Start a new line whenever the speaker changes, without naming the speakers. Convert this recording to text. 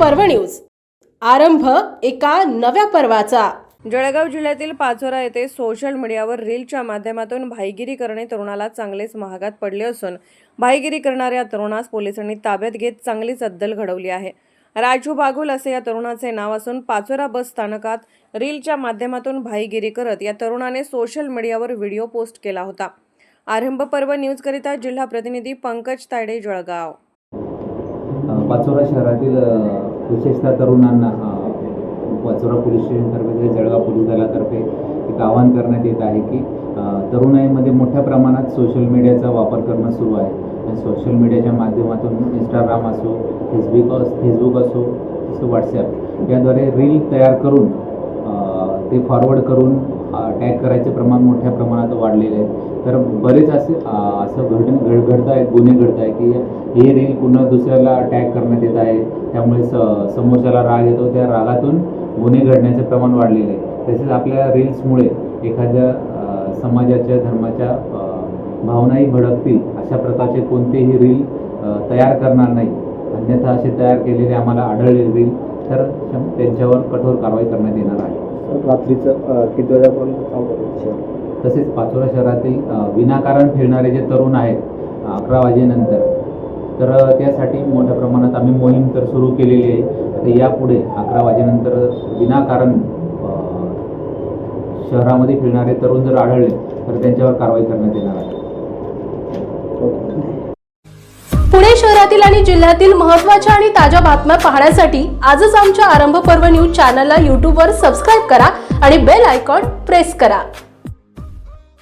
पर्व न्यूज. आरंभ एका नव्या पर्वाचा.
जळगाव जिल्ह्यातील पाचोरा येथे सोशल मीडियावर रीलच्या माध्यमातून भाईगिरी करणे तरुणाला चांगलेच महागात पडले असून भाईगिरी करणाऱ्या तरुणास पोलिसांनी ताब्यात घेत चांगलीच अद्दल घडवली आहे. राजू बागुल असे या तरुणाचे नाव असून पाचोरा बस स्थानकात रीलच्या माध्यमातून भाईगिरी करत या तरुणाने सोशल मीडियावर व्हिडिओ पोस्ट केला होता. आरंभ पर्व न्यूजकरिता जिल्हा प्रतिनिधी पंकज तायडे जळगाव.
पाचोरा शहरातील विशेषतः तरुणांना पाचोरा पोलीस स्टेशनतर्फे जळगाव पोलीस दलातर्फे एक आवाहन करण्यात येत आहे की तरुणाईमध्ये मोठ्या प्रमाणात सोशल मीडियाचा वापर करणं सुरू आहे. आणि सोशल मीडियाच्या माध्यमातून इंस्टाग्राम असो फेसबुक फेसबुक असो तसं व्हॉट्सॲप याद्वारे रील तयार करून ते फॉरवर्ड करून टॅग करायचे प्रमाण मोठ्या प्रमाणात वाढलेले आहे. तर बरेच असे असं घड घड घडत आहेत गुन्हे घडत आहे की हे रील पुन्हा दुसऱ्याला टॅग करण्यात येत आहे. त्यामुळे स समोरच्याला राग येतो. त्या रागातून गुन्हे घडण्याचे प्रमाण वाढलेले आहे. तसेच आपल्या रील्समुळे एखाद्या समाजाच्या धर्माच्या भावनाही भडकतील अशा प्रकारचे कोणतेही रील तयार करणार नाही. अन्यथा असे तयार केलेले आम्हाला आढळले रील तर त्यांच्यावर कठोर कारवाई करण्यात येणार आहे.
रात्रीचं किती वाजेपर्यंत
तसेच पाचोरा शहरातील विनाकारण फिरणारे जे तरुण आहेत अकरा वाजेनंतर तर त्यासाठी मोठ्या प्रमाणात आम्ही मोहीम तर सुरू केलेली आहे. आता यापुढे अकरा वाजेनंतर विनाकारण शहरामध्ये फिरणारे तरुण जर आढळले तर त्यांच्यावर कारवाई करण्यात येणार आहे.
पुणे शहरातील आणि जिल्ह्यातील महत्त्वाच्या आणि ताज्या बातम्या पाहण्यासाठी आजच आमच्या आरंभ पर्व न्यूज चॅनलला यूट्यूबवर सबस्क्राईब करा आणि बेल आयकॉन प्रेस करा.